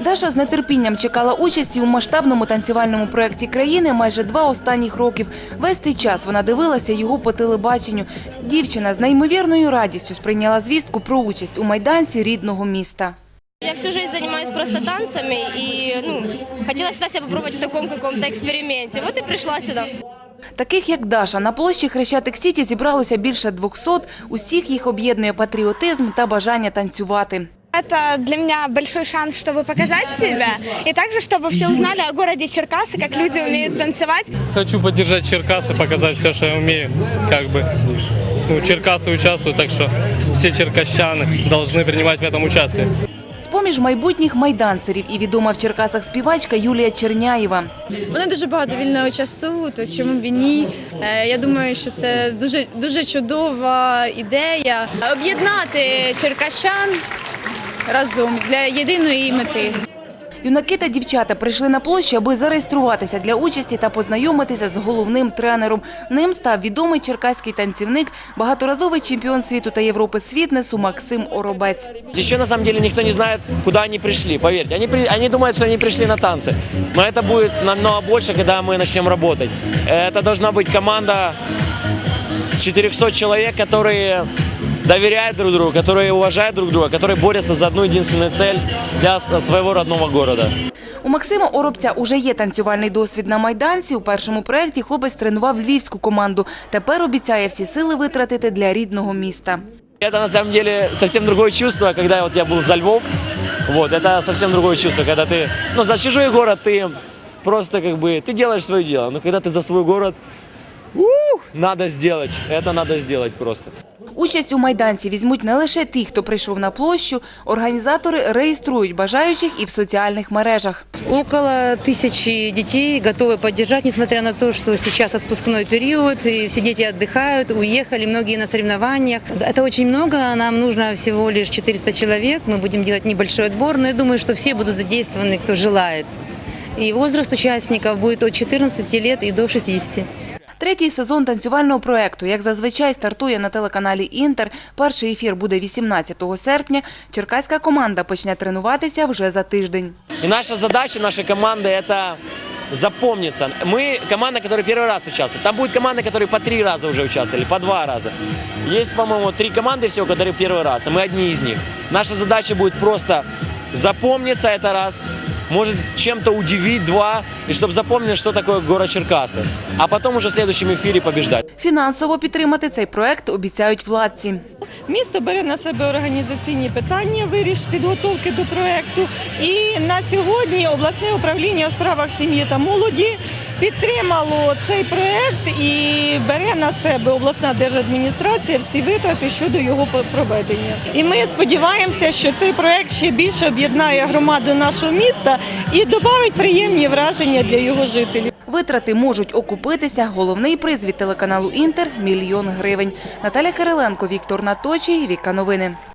Даша з нетерпінням чекала участі у масштабному танцювальному проєкті країни майже два останніх років. Весь цей час вона дивилася його по телебаченню. Дівчина з неймовірною радістю сприйняла звістку про участь у майданці рідного міста. Я всю жизнь занимаюсь просто танцами и ну, хотела всегда себя попробовать в таком каком-то эксперименте. Вот и пришла сюда. Таких як Даша на площі Хрещатик Сіті зібралося більше 200. Усіх їх об'єднує патріотизм та бажання танцювати. Это для меня большой шанс, чтобы показать себя, и также, чтобы все узнали о городе Черкасы, как люди умеют танцевать. Хочу поддержать Черкасы, показать все, что я умею. Как бы, ну, Черкасы участвуют, так что все черкащаны должны принимать в этом участие. З-поміж майбутніх майданцерів і відома в Черкасах співачка Юлія Черняєва. У мене дуже багато вільного часу, то чому б і ні? Е, Я думаю, що це дуже дуже чудова ідея об'єднати черкащан разом для єдиної мети. Юнаки та дівчата прийшли на площу, аби зареєструватися для участі та познайомитися з головним тренером. Ним став відомий черкаський танцівник, багаторазовий чемпіон світу та Європи з фітнесу Максим Оробець. Еще на самом деле никто не знает, куда они пришли, поверьте. Они, при- они думают, что они пришли на танцы. Но это будет намного больше, когда мы начнем работать. Это должна быть команда с 400 человек, которые доверяют друг другу, которые уважают друг друга, которые борются за одну единственную цель для с- своего родного города. У Максима Оробця уже є танцювальний досвід на майданці. У першому проєкті хлопець тренував львівську команду. Тепер обіцяє всі сили витратити для рідного міста. Это на самом деле совсем другое чувство, когда вот я был за Львов. Вот, это совсем другое чувство, когда ты, ну, за чужой город ты просто как бы, ты делаешь свое дело. Но когда ты за свой город, ух, надо сделать, это надо сделать просто. Участь у майданці візьмуть не лише ті, хто прийшов на площу. Організатори реєструють бажаючих і в соціальних мережах. Около тысячи детей готовы поддержать, несмотря на то, что сейчас отпускной период, и все дети отдыхают, уехали, многие на соревнованиях. Это очень много, нам нужно всего лишь 400 человек, мы будем делать небольшой отбор, но я думаю, что все будут задействованы, кто желает. И возраст участников будет от 14 лет и до 60. Третій сезон танцювального проекту, як зазвичай, стартує на телеканалі Інтер. Перший ефір буде 18 серпня. Черкаська команда почне тренуватися вже за тиждень. И наша задача нашей команды это запомниться. Мы команда, которая первый раз участвует. Там будет команды, которые по три раза уже участвовали, по два раза. Есть, по-моему, три команды всего, которые первый раз, и мы одни из них. Наша задача будет просто запомниться это раз, может чем-то удивить два, и чтобы запомнили, что такое город Черкасы. А потом уже в следующем эфире побеждать. Фінансово підтримати цей проект обіцяють владці. Місто бере на себе організаційні питання, виріш підготовки до проекту. І на сьогодні обласне управління у справах сім'ї та молоді підтримало цей проект і бере на себе обласна держадміністрація всі витрати щодо його проведення. І ми сподіваємося, що цей проект ще більше об'єднає громаду нашого міста і додавить приємні враження для його жителів. Витрати можуть окупитися. Головний приз від телеканалу Інтер – мільйон гривень. Наталя Кириленко, Віктор Наточий, Віка Новини.